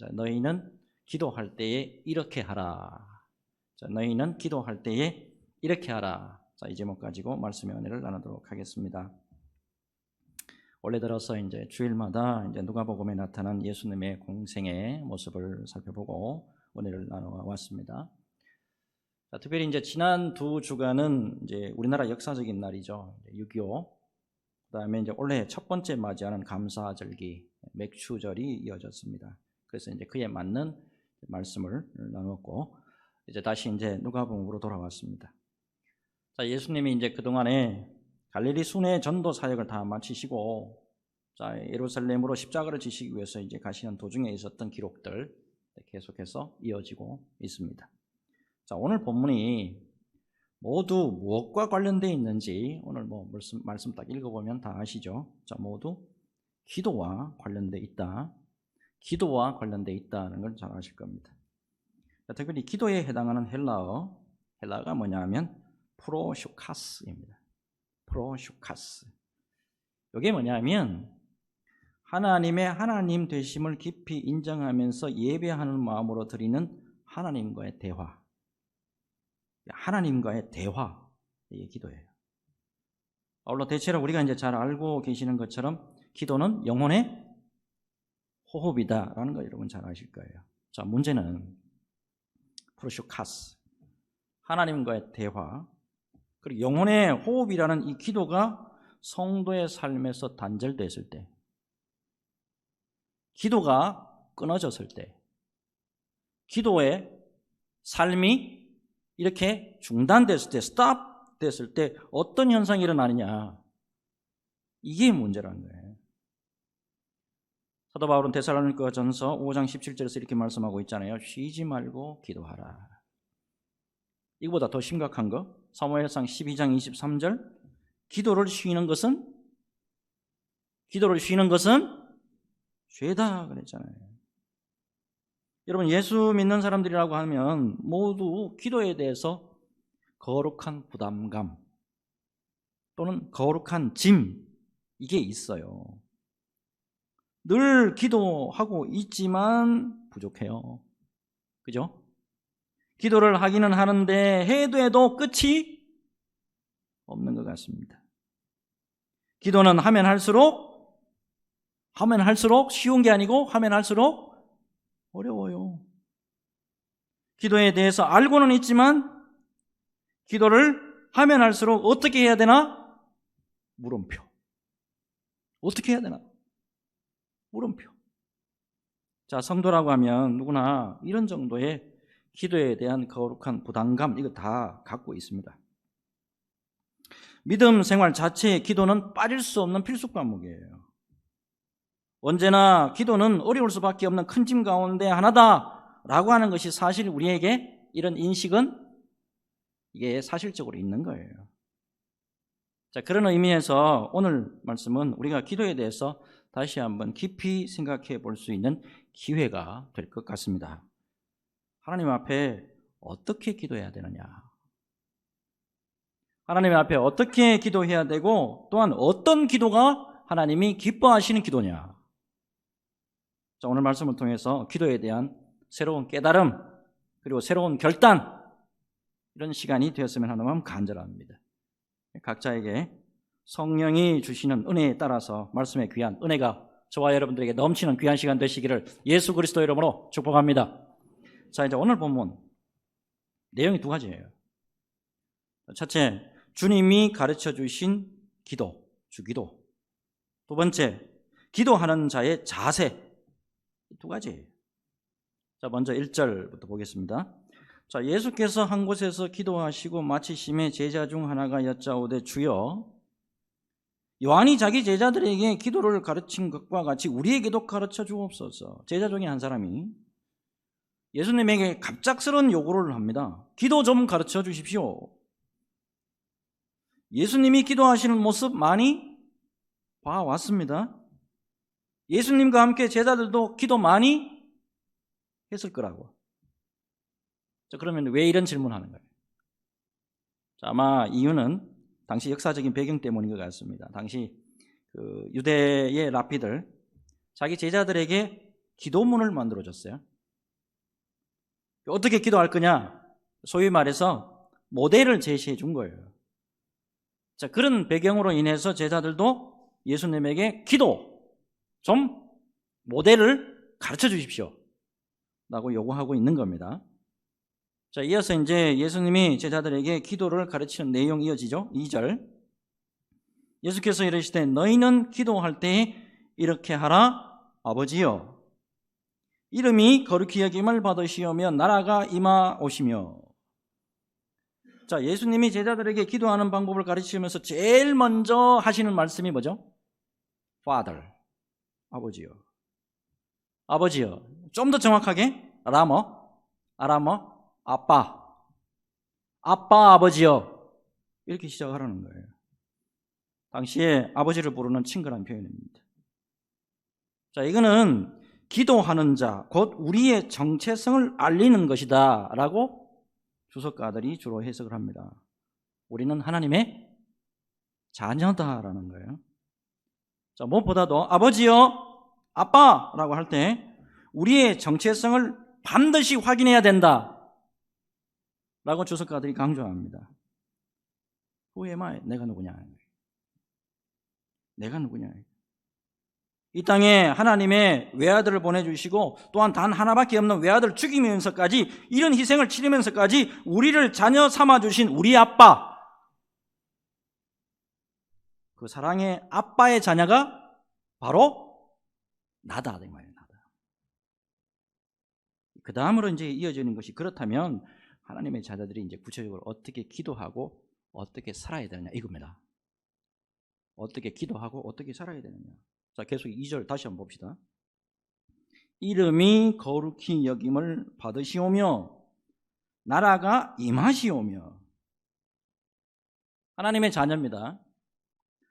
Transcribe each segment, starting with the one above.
자, 너희는 기도할 때에 이렇게 하라. 자, 너희는 기도할 때에 이렇게 하라. 자, 이 제목 가지고 말씀의 은혜를 나누도록 하겠습니다. 올해 들어서 이제 주일마다 이제 누가복음에 나타난 예수님의 공생의 모습을 살펴보고 은혜를 나누어 왔습니다. 자, 특별히 이제 지난 두 주간은 이제 우리나라 역사적인 날이죠. 6.25. 그 다음에 이제 올해 첫 번째 맞이하는 감사절기 맥추절이 이어졌습니다. 그래서 이제 그에 맞는 말씀을 나눴고 이제 다시 이제 누가복음으로 돌아왔습니다. 자, 예수님이 이제 그동안에 갈릴리 순회 전도 사역을 다 마치시고 자, 예루살렘으로 십자가를 지시기 위해서 이제 가시는 도중에 있었던 기록들 계속해서 이어지고 있습니다. 자, 오늘 본문이 모두 무엇과 관련되어 있는지 오늘 뭐 말씀, 말씀 딱 읽어보면 다 아시죠? 자, 모두 기도와 관련되어 있다. 기도와 관련되어 있다는 걸 잘 아실 겁니다. 자, 특별히 기도에 해당하는 헬라어, 헬라가 뭐냐 하면 프로슈카스입니다. 프로슈카스. 이게 뭐냐면 하나님의 하나님 되심을 깊이 인정하면서 예배하는 마음으로 드리는 하나님과의 대화. 하나님과의 대화. 이게 기도예요. 아울러 대체로 우리가 이제 잘 알고 계시는 것처럼 기도는 영혼의 호흡이다라는 거 여러분 잘 아실 거예요. 자, 문제는 프로슈카스. 하나님과의 대화. 그리고 영혼의 호흡이라는 이 기도가 성도의 삶에서 단절됐을 때, 기도가 끊어졌을 때, 기도의 삶이 이렇게 중단됐을 때, 스탑 됐을 때 어떤 현상이 일어나느냐. 이게 문제라는 거예요. 사도 바울은 데살로니가 전서 5장 17절에서 이렇게 말씀하고 있잖아요. 쉬지 말고 기도하라. 이거보다 더 심각한 거 사무엘상 12장 23절 기도를 쉬는 것은 기도를 쉬는 것은 죄다 그랬잖아요. 여러분 예수 믿는 사람들이라고 하면 모두 기도에 대해서 거룩한 부담감 또는 거룩한 짐 이게 있어요. 늘 기도하고 있지만 부족해요. 그죠? 기도를 하기는 하는데 해도 해도 끝이 없는 것 같습니다. 기도는 하면 할수록 하면 할수록 쉬운 게 아니고 하면 할수록 어려워요. 기도에 대해서 알고는 있지만 기도를 하면 할수록 어떻게 해야 되나? 물음표. 어떻게 해야 되나? 물음표. 자, 성도라고 하면 누구나 이런 정도의 기도에 대한 거룩한 부담감, 이거 다 갖고 있습니다. 믿음 생활 자체의 기도는 빠질 수 없는 필수 과목이에요. 언제나 기도는 어려울 수밖에 없는 큰 짐 가운데 하나다라고 하는 것이 사실 우리에게 이런 인식은 이게 사실적으로 있는 거예요. 자, 그런 의미에서 오늘 말씀은 우리가 기도에 대해서 다시 한번 깊이 생각해 볼 수 있는 기회가 될 것 같습니다. 하나님 앞에 어떻게 기도해야 되느냐? 하나님 앞에 어떻게 기도해야 되고 또한 어떤 기도가 하나님이 기뻐하시는 기도냐? 자, 오늘 말씀을 통해서 기도에 대한 새로운 깨달음 그리고 새로운 결단 이런 시간이 되었으면 하는 마음 간절합니다. 각자에게 성령이 주시는 은혜에 따라서 말씀의 귀한 은혜가 저와 여러분들에게 넘치는 귀한 시간 되시기를 예수 그리스도 이름으로 축복합니다. 자, 이제 오늘 본문 내용이 두 가지예요. 첫째, 주님이 가르쳐 주신 기도, 주기도. 두 번째, 기도하는 자의 자세. 두 가지예요. 자, 먼저 1절부터 보겠습니다. 자, 예수께서 한 곳에서 기도하시고 마치심에 제자 중 하나가 여짜오되 주여 요한이 자기 제자들에게 기도를 가르친 것과 같이 우리에게도 가르쳐 주옵소서. 제자 중에 한 사람이 예수님에게 갑작스러운 요구를 합니다. 기도 좀 가르쳐 주십시오. 예수님이 기도하시는 모습 많이 봐왔습니다. 예수님과 함께 제자들도 기도 많이 했을 거라고. 자, 그러면 왜 이런 질문하는 거예요? 자, 아마 이유는 당시 역사적인 배경 때문인 것 같습니다. 당시 그 유대의 랍비들 자기 제자들에게 기도문을 만들어 줬어요. 어떻게 기도할 거냐? 소위 말해서 모델을 제시해 준 거예요. 자, 그런 배경으로 인해서 제자들도 예수님에게 기도 좀 모델을 가르쳐 주십시오. 라고 요구하고 있는 겁니다. 자, 이어서 이제 예수님이 제자들에게 기도를 가르치는 내용 이어지죠. 2절. 예수께서 이르시되 너희는 기도할 때 이렇게 하라 아버지여. 이름이 거룩히 여김을 받으시오며 나라가 임하오시며. 자 예수님이 제자들에게 기도하는 방법을 가르치면서 제일 먼저 하시는 말씀이 뭐죠? Father 아버지여 아버지여. 좀더 정확하게. 라모 아라모 아빠 아빠 아버지여 이렇게 시작하라는 거예요 당시에 아버지를 부르는 친근한 표현입니다 자 이거는 기도하는 자, 곧 우리의 정체성을 알리는 것이다. 라고 주석가들이 주로 해석을 합니다. 우리는 하나님의 자녀다라는 거예요. 자, 무엇보다도 아버지요, 아빠라고 할 때 우리의 정체성을 반드시 확인해야 된다. 라고 주석가들이 강조합니다. Who am I? 내가 누구냐? 내가 누구냐? 이 땅에 하나님의 외아들을 보내주시고 또한 단 하나밖에 없는 외아들을 죽이면서까지 이런 희생을 치르면서까지 우리를 자녀 삼아주신 우리 아빠 그 사랑의 아빠의 자녀가 바로 나다 그 다음으로 이제 이어지는 것이 그렇다면 하나님의 자녀들이 이제 구체적으로 어떻게 기도하고 어떻게 살아야 되느냐 이겁니다 어떻게 기도하고 어떻게 살아야 되느냐 자, 계속 2절 다시 한번 봅시다. 이름이 거룩히 여김을 받으시오며 나라가 임하시오며 하나님의 자녀입니다.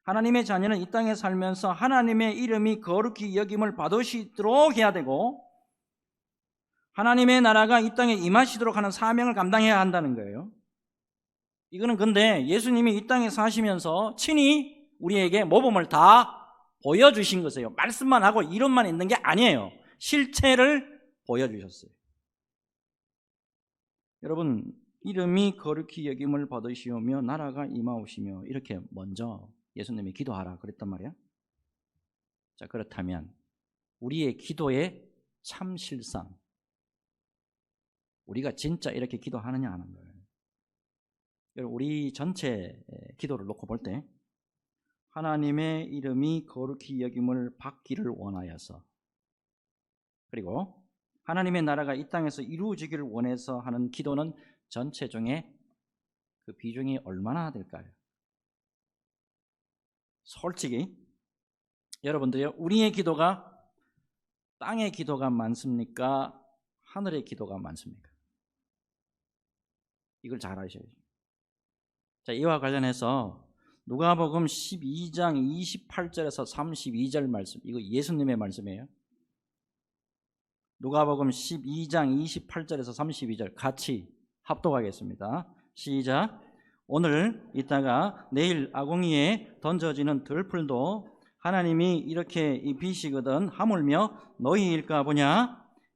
하나님의 자녀는 이 땅에 살면서 하나님의 이름이 거룩히 여김을 받으시도록 해야 되고 하나님의 나라가 이 땅에 임하시도록 하는 사명을 감당해야 한다는 거예요. 이거는 근데 예수님이 이 땅에 사시면서 친히 우리에게 모범을 다 보여주신 것이에요. 말씀만 하고 이론만 있는 게 아니에요. 실체를 보여주셨어요. 여러분, 이름이 거룩히 여김을 받으시오며 나라가 임하오시며 이렇게 먼저 예수님이 기도하라 그랬단 말이야. 자, 그렇다면 우리의 기도의 참 실상 우리가 진짜 이렇게 기도하느냐 하는 거예요. 우리 전체 기도를 놓고 볼 때 하나님의 이름이 거룩히 여김을 받기를 원하여서 그리고 하나님의 나라가 이 땅에서 이루어지기를 원해서 하는 기도는 전체 중에 그 비중이 얼마나 될까요? 솔직히 여러분들요 우리의 기도가 땅의 기도가 많습니까? 하늘의 기도가 많습니까? 이걸 잘 아셔야죠. 자, 이와 관련해서 누가복음 12장 28절에서 32절 말씀 이거 예수님의 말씀이에요. 누가복음 12장 28절에서 32절 같이 합독하겠습니다. 시작. 오늘 이따가 내일 아궁이에 던져지는 들풀도 하나님이 이렇게 입히시거든 하물며 너희일까 보냐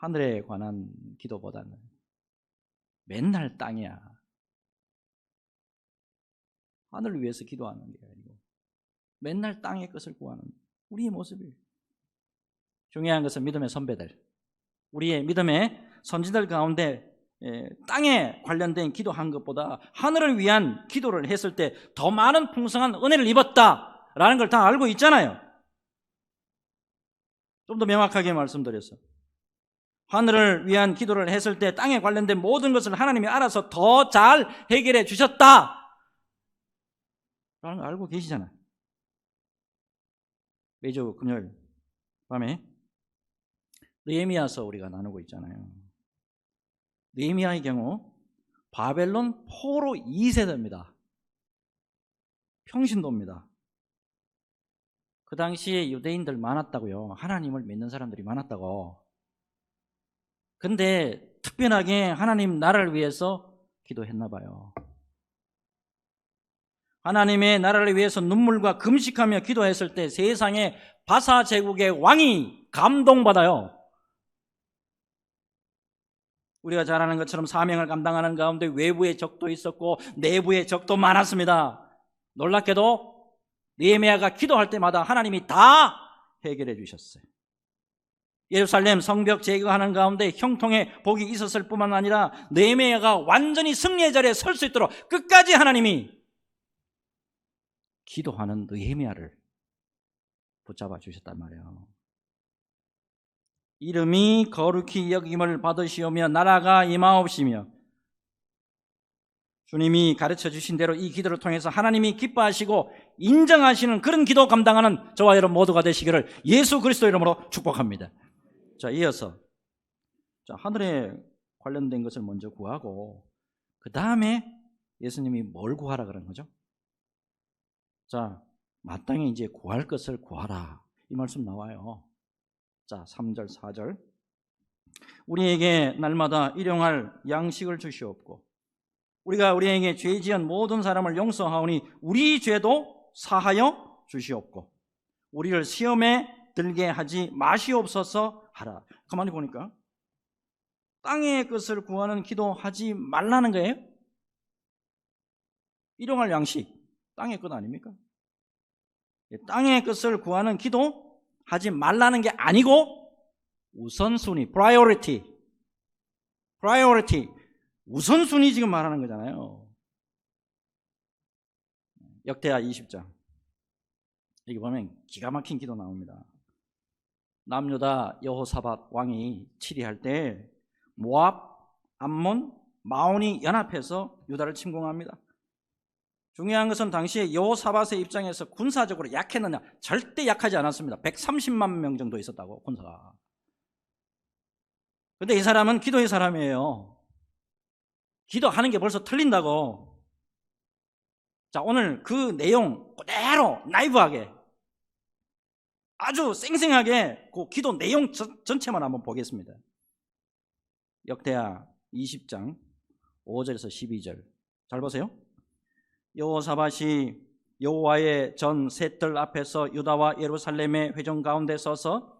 하늘에 관한 기도보다는 맨날 땅이야 하늘을 위해서 기도하는 게 아니고 맨날 땅의 것을 구하는 우리의 모습이에요. 중요한 것은 믿음의 선배들, 우리의 믿음의 선지들 가운데 예, 땅에 관련된 기도한 것보다 하늘을 위한 기도를 했을 때 더 많은 풍성한 은혜를 입었다라는 걸 다 알고 있잖아요. 좀 더 명확하게 말씀드려서 하늘을 위한 기도를 했을 때 땅에 관련된 모든 것을 하나님이 알아서 더 잘 해결해 주셨다. 라는 걸 알고 계시잖아요. 매주 금요일 밤에 느헤미야서 우리가 나누고 있잖아요. 느헤미야의 경우 바벨론 포로 2세대입니다. 평신도입니다. 그 당시에 유대인들 많았다고요. 하나님을 믿는 사람들이 많았다고. 근데 특별하게 하나님 나라를 위해서 기도했나 봐요. 하나님의 나라를 위해서 눈물과 금식하며 기도했을 때 세상에 바사 제국의 왕이 감동받아요. 우리가 잘 아는 것처럼 사명을 감당하는 가운데 외부의 적도 있었고 내부의 적도 많았습니다. 놀랍게도 느헤미야가 기도할 때마다 하나님이 다 해결해 주셨어요. 예루살렘 성벽 제거하는 가운데 형통의 복이 있었을 뿐만 아니라 느헤미야가 완전히 승리의 자리에 설 수 있도록 끝까지 하나님이 기도하는 느헤미야를 붙잡아 주셨단 말이에요. 이름이 거룩히 여김을 받으시오며 나라가 임하옵시며 주님이 가르쳐 주신 대로 이 기도를 통해서 하나님이 기뻐하시고 인정하시는 그런 기도 감당하는 저와 여러분 모두가 되시기를 예수 그리스도 이름으로 축복합니다. 자, 이어서 자, 하늘에 관련된 것을 먼저 구하고 그 다음에 예수님이 뭘 구하라 그런 거죠? 자, 마땅히 이제 구할 것을 구하라. 이 말씀 나와요. 자, 3절, 4절. 우리에게 날마다 일용할 양식을 주시옵고 우리가 우리에게 죄 지은 모든 사람을 용서하오니 우리 죄도 사하여 주시옵고 우리를 시험에 들게 하지 마시옵소서 하라. 가만히 보니까 땅의 것을 구하는 기도하지 말라는 거예요. 일용할 양식 땅의 것 아닙니까? 예, 땅의 것을 구하는 기도 하지 말라는 게 아니고 우선순위, priority, priority, 우선순위 지금 말하는 거잖아요. 역대하 20장. 여기 보면 기가 막힌 기도 나옵니다. 남유다 여호사밧 왕이 치리할 때 모압, 암몬, 마온이 연합해서 유다를 침공합니다. 중요한 것은 당시에 여호사밧의 입장에서 군사적으로 약했느냐? 절대 약하지 않았습니다. 130만 명 정도 있었다고 군사가. 근데 이 사람은 기도의 사람이에요. 기도하는 게 벌써 틀린다고. 자, 오늘 그 내용 그대로 나이브하게 아주 쌩쌩하게 그 기도 내용 전체만 한번 보겠습니다. 역대하 20장 5절에서 12절. 잘 보세요. 여호사밧이 여호와의 전 셋들 앞에서 유다와 예루살렘의 회중 가운데 서서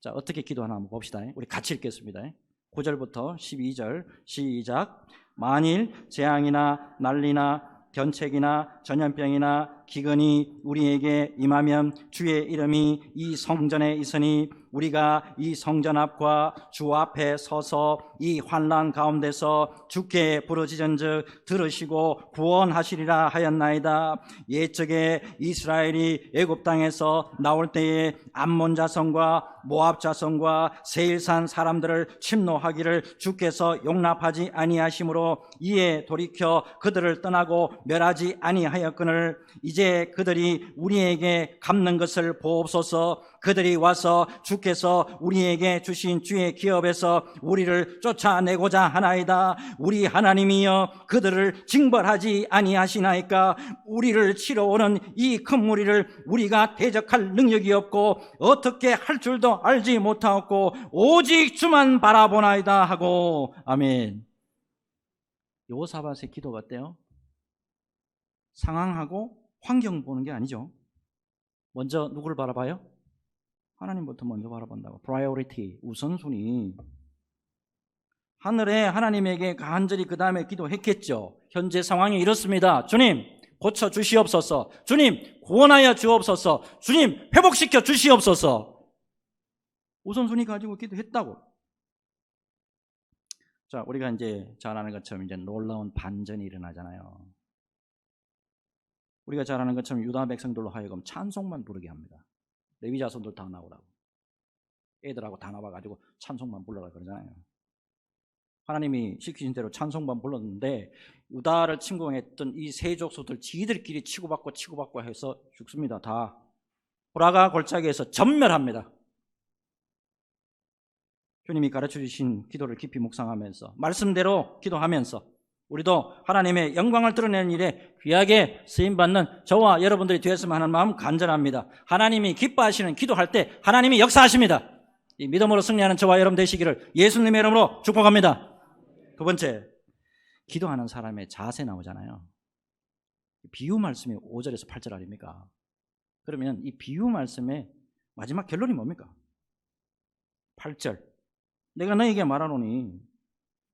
자 어떻게 기도하나 한번 봅시다 우리 같이 읽겠습니다 9절부터 12절 시작. 만일 재앙이나 난리나 견책이나 전염병이나 기근이 우리에게 임하면 주의 이름이 이 성전에 있으니 우리가 이 성전 앞과 주 앞에 서서 이 환란 가운데서 주께 부르짖은즉 들으시고 구원하시리라 하였나이다. 옛적에 이스라엘이 애굽 땅에서 나올 때에 암몬 자손과 모압 자손과 세일산 사람들을 침노하기를 주께서 용납하지 아니하심으로 이에 돌이켜 그들을 떠나고 멸하지 아니하였거늘 이제 그들이 우리에게 갚는 것을 보옵소서 그들이 와서 주께서 우리에게 주신 주의 기업에서 우리를 쫓아내고자 하나이다. 우리 하나님이여 그들을 징벌하지 아니하시나이까 우리를 치러 오는 이 큰 무리를 우리가 대적할 능력이 없고 어떻게 할 줄도 알지 못하고 오직 주만 바라보나이다 하고 아멘. 요사밭의 기도가 어때요? 상황하고 환경 보는 게 아니죠. 먼저 누구를 바라봐요? 하나님부터 먼저 바라본다고. priority, 우선순위. 하늘에 하나님에게 간절히 그 다음에 기도했겠죠. 현재 상황이 이렇습니다. 주님, 고쳐 주시옵소서. 주님, 구원하여 주옵소서. 주님, 회복시켜 주시옵소서. 우선순위 가지고 기도했다고. 자, 우리가 이제 잘 아는 것처럼 이제 놀라운 반전이 일어나잖아요. 우리가 잘 아는 것처럼 유다 백성들로 하여금 찬송만 부르게 합니다. 레위 자손들 다 나오라고. 애들하고 다 나와가지고 찬송만 불러라 그러잖아요. 하나님이 시키신 대로 찬송만 불렀는데 유다를 침공했던 이 세족소들 지들끼리 치고받고 치고받고 해서 죽습니다. 다 보라가 골짜기에서 전멸합니다. 주님이 가르쳐 주신 기도를 깊이 묵상하면서 말씀대로 기도하면서 우리도 하나님의 영광을 드러내는 일에 귀하게 쓰임 받는 저와 여러분들이 되었으면 하는 마음 간절합니다. 하나님이 기뻐하시는 기도할 때 하나님이 역사하십니다. 이 믿음으로 승리하는 저와 여러분 되시기를 예수님의 이름으로 축복합니다. 두 번째, 기도하는 사람의 자세 나오잖아요. 비유 말씀이 5절에서 8절 아닙니까? 그러면 이 비유 말씀의 마지막 결론이 뭡니까? 8절. 내가 너에게 말하노니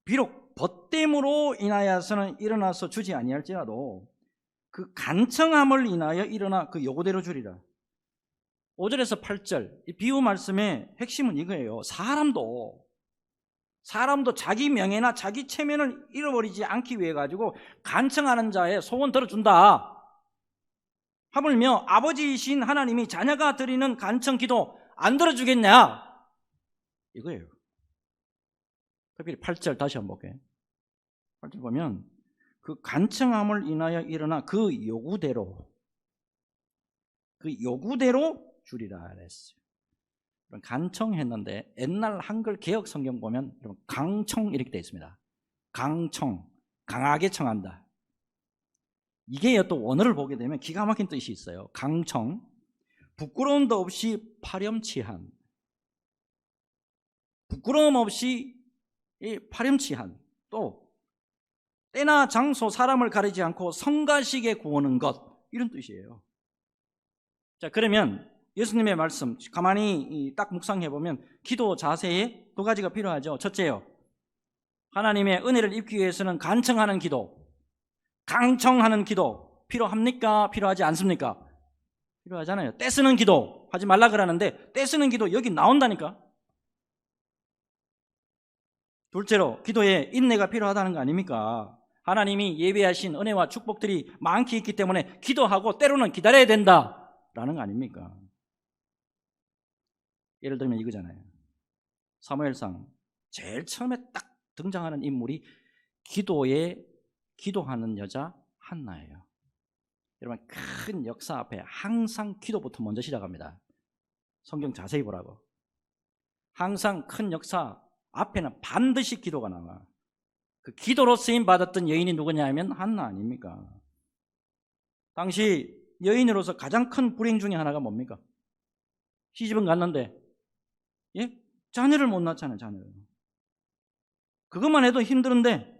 비록 벗됨으로 인하여서는 일어나서 주지 아니할지라도 그 간청함을 인하여 일어나 그 요구대로 주리라. 5절에서 8절 이 비유 말씀의 핵심은 이거예요. 사람도 사람도 자기 명예나 자기 체면을 잃어버리지 않기 위해 가지고 간청하는 자의 소원 들어준다. 하물며 아버지이신 하나님이 자녀가 드리는 간청 기도 안 들어주겠냐? 이거예요. 특별히 8절 다시 한번 볼게요. 8절 보면 그 간청함을 인하여 일어나 그 요구대로 그 요구대로 주리라 그랬어요. 간청했는데 옛날 한글 개혁 성경 보면 강청 이렇게 되어 있습니다. 강청 강하게 청한다. 이게 또 원어를 보게 되면 기가 막힌 뜻이 있어요. 강청 부끄러움도 없이 파렴치한 부끄러움 없이 이 파렴치한 또 때나 장소 사람을 가리지 않고 성가시게 구하는 것 이런 뜻이에요. 자 그러면 예수님의 말씀 가만히 딱 묵상해 보면 기도 자세에 두 가지가 필요하죠. 첫째요. 하나님의 은혜를 입기 위해서는 간청하는 기도, 강청하는 기도 필요합니까? 필요하지 않습니까? 필요하잖아요. 떼쓰는 기도 하지 말라 그러는데 떼쓰는 기도 여기 나온다니까. 둘째로 기도에 인내가 필요하다는 거 아닙니까? 하나님이 예배하신 은혜와 축복들이 많기 있기 때문에 기도하고 때로는 기다려야 된다라는 거 아닙니까? 예를 들면 이거잖아요. 사무엘상 제일 처음에 딱 등장하는 인물이 기도에 기도하는 여자 한나예요. 여러분 큰 역사 앞에 항상 기도부터 먼저 시작합니다. 성경 자세히 보라고. 항상 큰 역사 앞에는 반드시 기도가 나와. 그 기도로 쓰임 받았던 여인이 누구냐 하면 한나 아닙니까? 당시 여인으로서 가장 큰 불행 중에 하나가 뭡니까? 시집은 갔는데 예? 자녀를 못 낳잖아요, 자녀를. 그것만 해도 힘드는데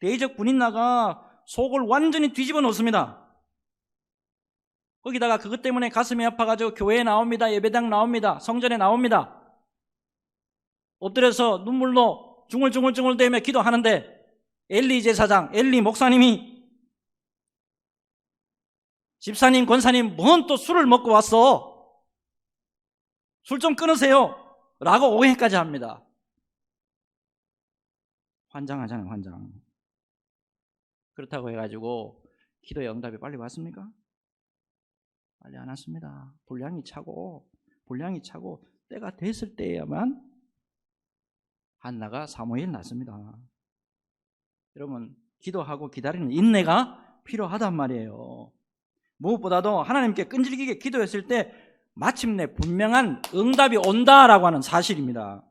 대적 군인나가 속을 완전히 뒤집어 놓습니다. 거기다가 그것 때문에 가슴이 아파가지고 교회에 나옵니다. 예배당 나옵니다. 성전에 나옵니다. 엎드려서 눈물로 중얼중얼중얼 대며 기도하는데 엘리 제사장, 엘리 목사님이 집사님, 권사님, 뭔 또 술을 먹고 왔어? 술 좀 끊으세요. 라고 오해까지 합니다. 환장하잖아요, 환장. 그렇다고 해가지고 기도의 응답이 빨리 왔습니까? 빨리 안 왔습니다. 분량이 차고, 분량이 차고, 때가 됐을 때야만 한나가 사모엘 낳습니다. 여러분, 기도하고 기다리는 인내가 필요하단 말이에요. 무엇보다도 하나님께 끈질기게 기도했을 때 마침내 분명한 응답이 온다라고 하는 사실입니다.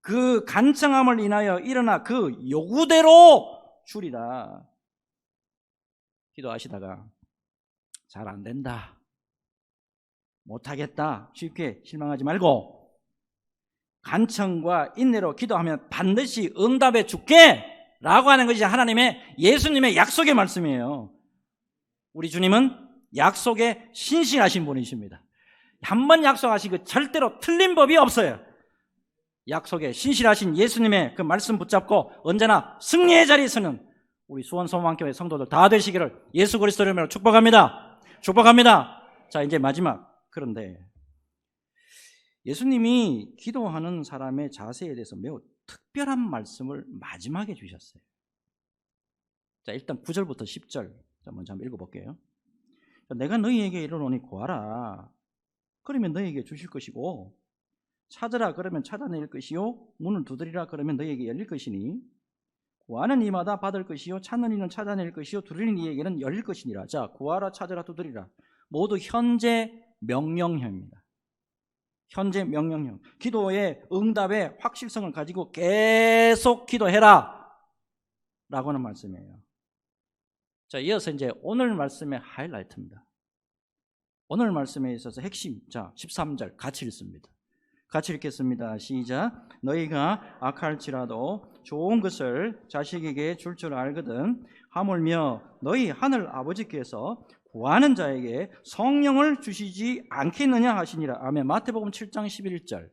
그 간청함을 인하여 일어나 그 요구대로 줄이라. 기도하시다가 잘 안 된다. 못하겠다. 쉽게 실망하지 말고 간청과 인내로 기도하면 반드시 응답해 줄게! 라고 하는 것이 하나님의 예수님의 약속의 말씀이에요. 우리 주님은 약속에 신실하신 분이십니다. 한 번 약속하시고 절대로 틀린 법이 없어요. 약속에 신실하신 예수님의 그 말씀 붙잡고 언제나 승리의 자리에 서는 우리 수원 소망교회 성도들 다 되시기를 예수 그리스도 이름으로 축복합니다. 축복합니다. 자, 이제 마지막. 그런데 예수님이 기도하는 사람의 자세에 대해서 매우 특별한 말씀을 마지막에 주셨어요. 자, 일단 9절부터 10절 자, 먼저 한번 읽어볼게요. 내가 너희에게 이르노니 구하라. 그러면 너희에게 주실 것이고 찾으라 그러면 찾아낼 것이요 문을 두드리라 그러면 너희에게 열릴 것이니 구하는 이마다 받을 것이요 찾는 이는 찾아낼 것이요 두드리는 이에게는 열릴 것이니라. 자, 구하라 찾으라 두드리라. 모두 현재 명령형입니다. 현재 명령형. 기도의 응답의 확실성을 가지고 계속 기도해라. 라고 하는 말씀이에요. 자, 이어서 이제 오늘 말씀의 하이라이트입니다. 오늘 말씀에 있어서 핵심. 자, 13절 같이 읽습니다. 같이 읽겠습니다. 시작. 너희가 악할지라도 좋은 것을 자식에게 줄줄 알거든. 하물며 너희 하늘 아버지께서 구하는 자에게 성령을 주시지 않겠느냐 하시니라. 아멘. 마태복음 7장 11절.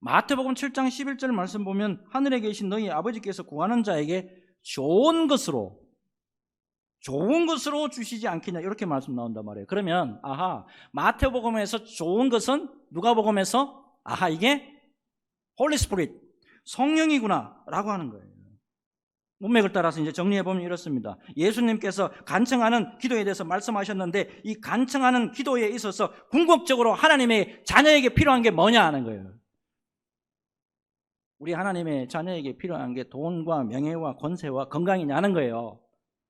마태복음 7장 11절 말씀 보면 하늘에 계신 너희 아버지께서 구하는 자에게 좋은 것으로 좋은 것으로 주시지 않겠냐 이렇게 말씀 나온단 말이에요. 그러면 아하 마태복음에서 좋은 것은 누가복음에서 아하 이게 홀리 스피릿 성령이구나라고 하는 거예요. 문맥을 따라서 이제 정리해 보면 이렇습니다. 예수님께서 간청하는 기도에 대해서 말씀하셨는데 이 간청하는 기도에 있어서 궁극적으로 하나님의 자녀에게 필요한 게 뭐냐 하는 거예요. 우리 하나님의 자녀에게 필요한 게 돈과 명예와 권세와 건강이냐는 거예요.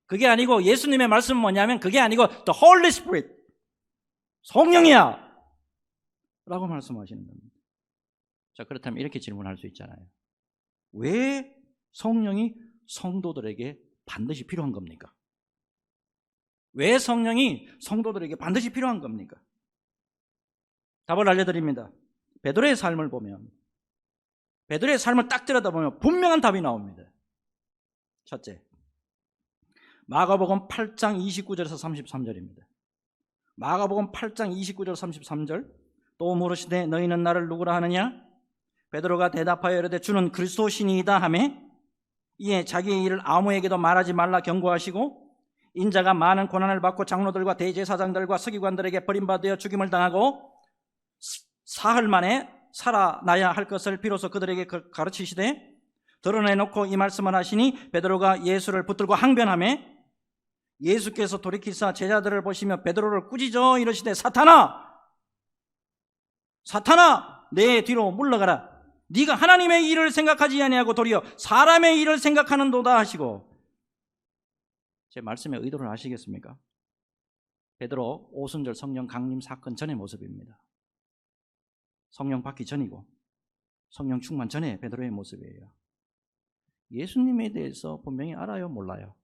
그게 아니고 예수님의 말씀은 뭐냐면 그게 아니고 the Holy Spirit 성령이야 라고 말씀하시는 겁니다. 자 그렇다면 이렇게 질문할 수 있잖아요. 왜 성령이 성도들에게 반드시 필요한 겁니까? 왜 성령이 성도들에게 반드시 필요한 겁니까? 답을 알려드립니다. 베드로의 삶을 보면 베드로의 삶을 딱 들여다보면 분명한 답이 나옵니다. 첫째, 마가복음 8장 29절에서 33절입니다. 마가복음 8장 29절 33절 또 물으시되 너희는 나를 누구라 하느냐? 베드로가 대답하여 이르되 주는 그리스도신이다 하매 이에 자기의 일을 아무에게도 말하지 말라 경고하시고 인자가 많은 고난을 받고 장로들과 대제사장들과 서기관들에게 버림받아 죽임을 당하고 사흘 만에 살아나야 할 것을 비로소 그들에게 그 가르치시되 드러내놓고 이 말씀을 하시니 베드로가 예수를 붙들고 항변하며 예수께서 돌이키사 제자들을 보시며 베드로를 꾸짖어 이러시되 사탄아! 사탄아! 내 뒤로 물러가라 네가 하나님의 일을 생각하지 아니하고 도리어 사람의 일을 생각하는도다 하시고 제 말씀의 의도를 아시겠습니까? 베드로 오순절 성령 강림 사건 전의 모습입니다. 성령 받기 전이고 성령 충만 전에 베드로의 모습이에요. 예수님에 대해서 분명히 알아요, 몰라요?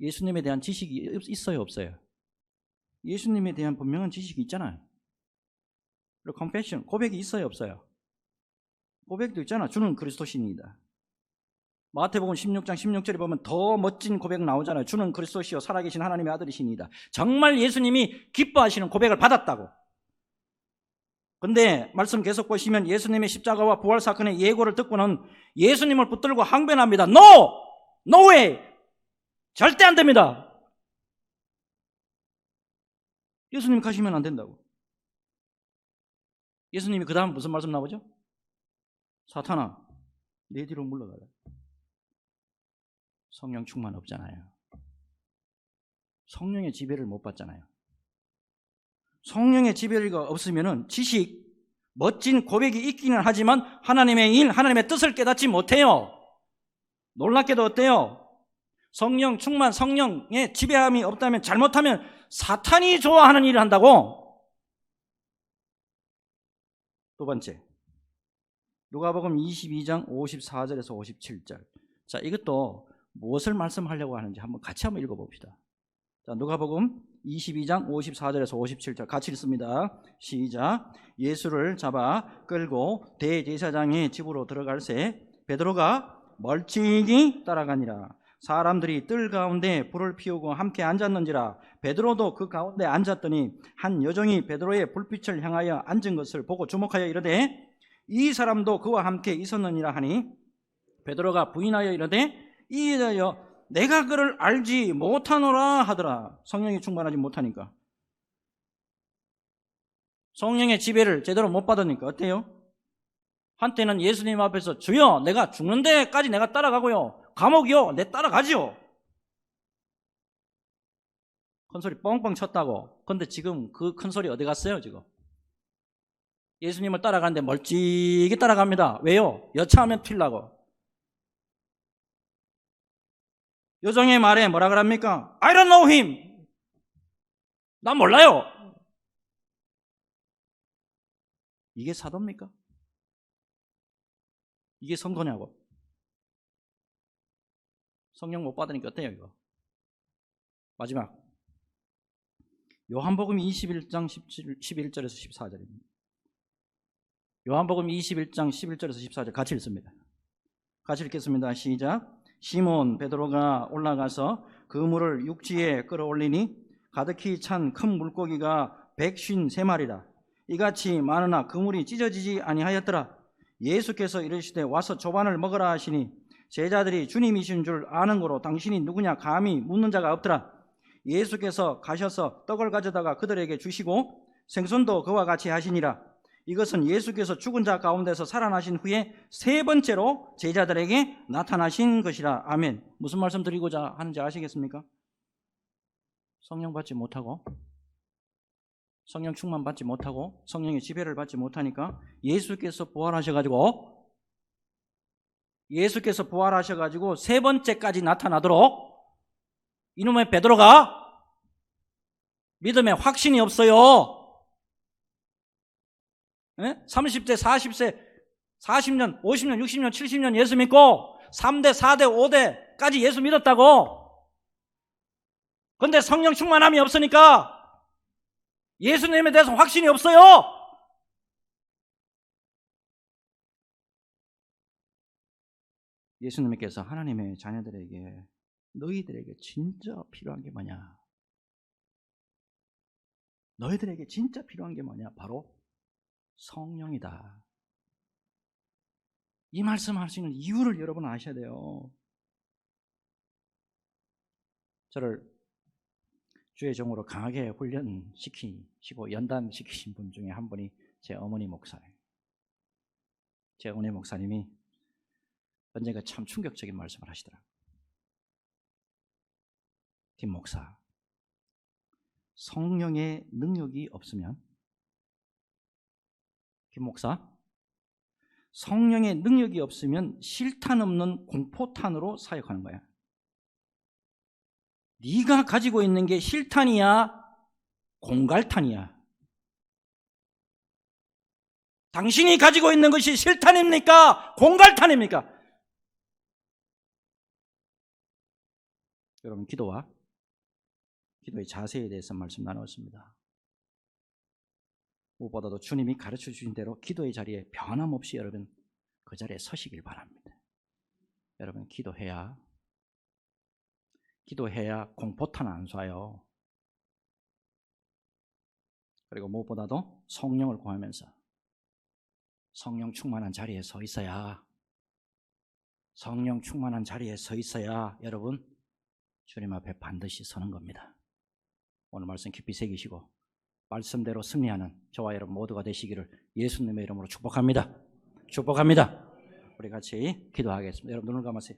예수님에 대한 지식이 있어요, 없어요? 예수님에 대한 분명한 지식이 있잖아요. 그리고 confession, 고백이 있어요, 없어요? 고백도 있잖아. 주는 그리스도신이다. 마태복음 16장 16절에 보면 더 멋진 고백 나오잖아요. 주는 그리스도시요 살아계신 하나님의 아들이십니다. 정말 예수님이 기뻐하시는 고백을 받았다고. 근데 말씀 계속 보시면 예수님의 십자가와 부활 사건의 예고를 듣고는 예수님을 붙들고 항변합니다. No! No way! 절대 안 됩니다. 예수님 가시면 안 된다고. 예수님이 그 다음 무슨 말씀 나오죠? 사탄아, 내 뒤로 물러가라. 성령 충만 없잖아요. 성령의 지배를 못 받잖아요. 성령의 지배가 없으면 지식, 멋진 고백이 있기는 하지만 하나님의 일, 하나님의 뜻을 깨닫지 못해요. 놀랍게도 어때요? 성령 충만, 성령의 지배함이 없다면 잘못하면 사탄이 좋아하는 일을 한다고. 두 번째, 누가복음 22장 54절에서 57절. 자, 이것도 무엇을 말씀하려고 하는지 한번 같이 한번 읽어 봅시다. 자, 누가복음 22장 54절에서 57절 같이 읽습니다. 시작. 예수를 잡아 끌고 대제사장의 집으로 들어갈새 베드로가 멀찍이 따라가니라. 사람들이 뜰 가운데 불을 피우고 함께 앉았는지라 베드로도 그 가운데 앉았더니 한 여종이 베드로의 불빛을 향하여 앉은 것을 보고 주목하여 이르되 이 사람도 그와 함께 있었느니라 하니 베드로가 부인하여 이르되 이 여자여 내가 그를 알지 못하노라 하더라 성령이 충만하지 못하니까 성령의 지배를 제대로 못 받으니까 어때요? 한때는 예수님 앞에서 주여 내가 죽는 데까지 내가 따라가고요. 감옥이요. 내 따라가지요. 큰 소리 뻥뻥 쳤다고. 근데 지금 그 큰 소리 어디 갔어요, 지금? 예수님을 따라가는데 멀찍이 따라갑니다. 왜요? 여차하면 튈라고. 요정의 말에 뭐라 그럽니까? I don't know him. 난 몰라요. 이게 사도입니까? 이게 성도냐고. 성령 못 받으니까 어때요, 이거? 마지막. 요한복음 21장 17, 11절에서 14절입니다. 요한복음 21장 11절에서 14절 같이 읽습니다. 같이 읽겠습니다. 시작. 시몬 베드로가 올라가서 그 물을 육지에 끌어올리니 가득히 찬 큰 물고기가 백쉰 세 마리라. 이같이 많으나 그물이 찢어지지 아니하였더라. 예수께서 이르시되 와서 조반을 먹으라 하시니 제자들이 주님이신 줄 아는 거로 당신이 누구냐 감히 묻는 자가 없더라. 예수께서 가셔서 떡을 가져다가 그들에게 주시고 생선도 그와 같이 하시니라. 이것은 예수께서 죽은 자 가운데서 살아나신 후에 세 번째로 제자들에게 나타나신 것이라. 아멘. 무슨 말씀 드리고자 하는지 아시겠습니까? 성령 받지 못하고 성령 충만 받지 못하고 성령의 지배를 받지 못하니까 예수께서 부활하셔가지고 예수께서 부활하셔가지고 세 번째까지 나타나도록 이놈의 베드로가 믿음에 확신이 없어요. 예? 30대, 40세, 40년, 50년, 60년, 70년 예수 믿고 3대, 4대, 5대까지 예수 믿었다고. 근데 성령 충만함이 없으니까 예수님에 대해서 확신이 없어요. 예수님께서 하나님의 자녀들에게 너희들에게 진짜 필요한 게 뭐냐? 너희들에게 진짜 필요한 게 뭐냐? 바로 성령이다. 이 말씀 하시는 이유를 여러분 아셔야 돼요. 저를 주의 종으로 강하게 훈련시키시고 연단시키신 분 중에 한 분이 제 어머니 목사예요. 제 어머니 목사님이 언젠가 참 충격적인 말씀을 하시더라고요. 김 목사, 성령의 능력이 없으면 김 목사, 성령의 능력이 없으면 실탄 없는 공포탄으로 사역하는 거야. 네가 가지고 있는 게 실탄이야, 공갈탄이야. 당신이 가지고 있는 것이 실탄입니까? 공갈탄입니까? 여러분 기도와 기도의 자세에 대해서 말씀 나눴습니다. 무엇보다도 주님이 가르쳐 주신 대로 기도의 자리에 변함없이 여러분 그 자리에 서시길 바랍니다. 여러분 기도해야 기도해야 공포탄 안 쏴요. 그리고 무엇보다도 성령을 구하면서 성령 충만한 자리에 서 있어야 성령 충만한 자리에 서 있어야 여러분 주님 앞에 반드시 서는 겁니다. 오늘 말씀 깊이 새기시고 말씀대로 승리하는 저와 여러분 모두가 되시기를 예수님의 이름으로 축복합니다. 축복합니다. 우리 같이 기도하겠습니다. 여러분 눈을 감으세요.